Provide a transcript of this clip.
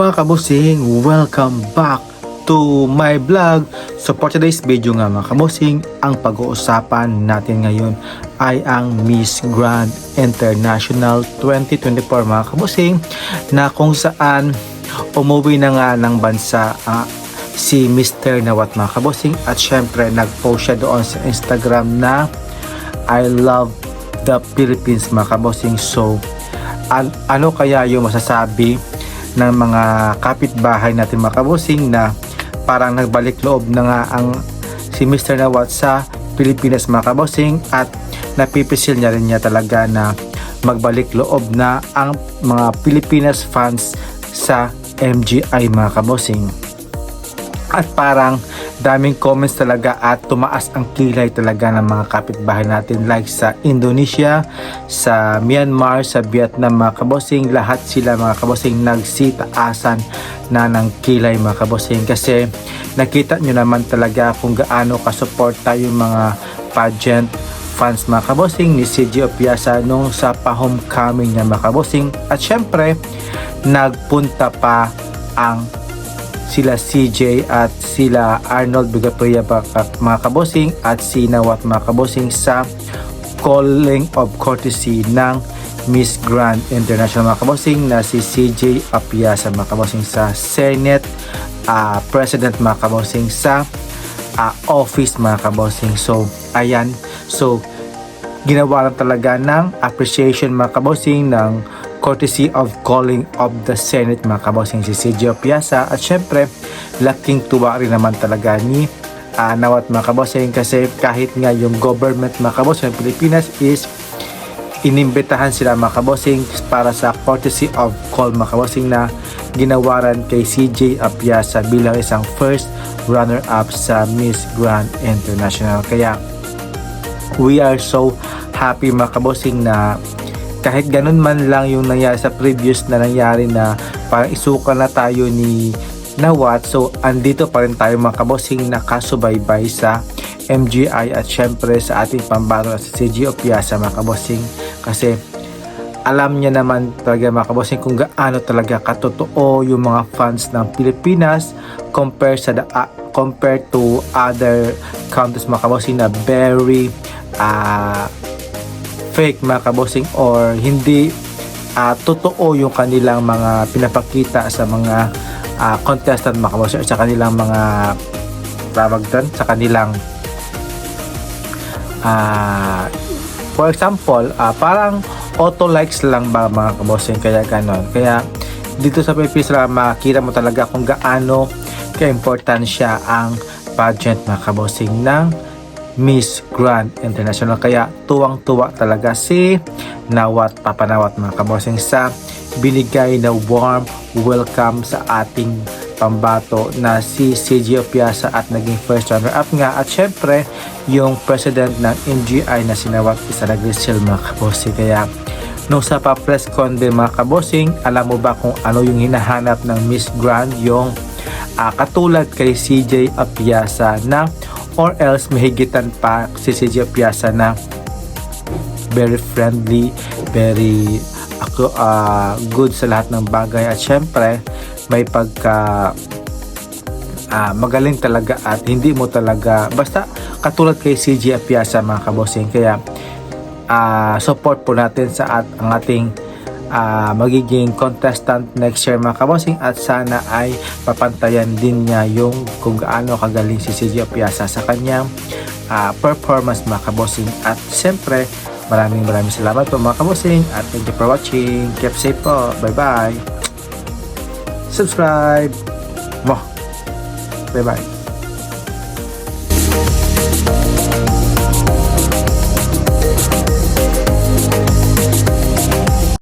Mga kabusing, welcome back to my vlog. So for today's video nga mga kabusing, ang pag-uusapan natin ngayon ay ang Miss Grand International 2024 mga kabusing na kung saan umuwi na nga ng bansa ah, si Mr. Nawat mga kabusing at syempre nag-post siya doon sa Instagram na I love the Philippines mga kabosing. So, an- ano kaya yung masasabi ng mga kapitbahay natin mga kabosing na parang nagbalik loob na nga ang si Mr. Nawat sa Pilipinas mga kabosing at napipisil niya rin niya talaga na magbalik loob na ang mga Pilipinas fans sa MGI mga kabosing at parang daming comments talaga at tumaas ang kilay talaga ng mga kapitbahay natin. Like sa Indonesia, sa Myanmar, sa Vietnam mga kabosing lahat sila mga kabosing nagsitaasan na ng kilay mga kabosing. Kasi nakita nyo naman talaga kung gaano kasuporta yung mga pageant fans mga kabosing ni CJ Opiasa nung sa pa-homecoming niya mga kabosing. At syempre nagpunta pa ang sila CJ at sila Arnold Bigapria mga kabosing at si Nawat mga kabosing sa calling of courtesy ng Miss Grand International mga kabosing na si CJ Apiasa mga kabosing sa Senate ah, President mga kabosing sa ah, office mga kabosing so ayan. So ginawa lang talaga ng appreciation mga kabosing ng courtesy of calling of the Senate mga kabosing si Sergio Piazza. At syempre laking tuwa rin naman talaga ni uh, Nawat mga kabosing kasi kahit nga yung government mga kabosing ng Pilipinas is inimbitahan sila mga kabosing para sa courtesy of call mga kabosing na ginawaran kay CJ Apiasa bilang isang first runner-up sa Miss Grand International. Kaya we are so happy mga kabosing na kahit ganun man lang yung nangyari sa previous na nangyari na parang isuka na tayo ni Nawat. So andito pa rin tayo mga kabosing nakasubaybay sa MGI at syempre sa ating pambato sa CG Opiasa mga kabosing kasi alam niya naman talaga mga kabosing kung gaano talaga katotoo yung mga fans ng Pilipinas compare sa the, uh, compared to other countries mga kabosing na very uh, fake mga kabosing or hindi uh, totoo yung kanilang mga pinapakita sa mga uh, contestant mga kabosing sa kanilang mga tawag sa kanilang uh, for example uh, parang auto likes lang ba mga kabosing kaya ganon? Kaya dito sa Pilipinas lang makita mo talaga kung gaano ka-importansya ang pageant mga kabosing ng Miss Grand International. Kaya tuwang-tuwa talaga si Nawat Papanawat mga kabosing sa binigay na warm welcome sa ating pambato na si CJ Piazza at naging first runner up nga. At syempre yung president ng NGI na sinawat isa Grisil mga kabosing kaya nung sa pa press con din mga kabosing alam mo ba kung ano yung hinahanap ng Miss Grand? Yung uh, katulad kay CJ Apiasa na or else mahigitan pa si CJ Piazza na very friendly, very uh, good sa lahat ng bagay. At syempre may pagka uh, magaling talaga at hindi mo talaga basta katulad kay CJ Piazza mga kabosing. Kaya uh, support po natin sa at, ang ating uh, magiging contestant next year mga kabosing at sana ay papantayan din niya yung kung gaano kagaling si CJ Piazza sa kanyang uh, performance mga kabosing at siyempre maraming maraming salamat po mga kabosing at thank you for watching. Keep safe po. Bye bye subscribe. Mo bye bye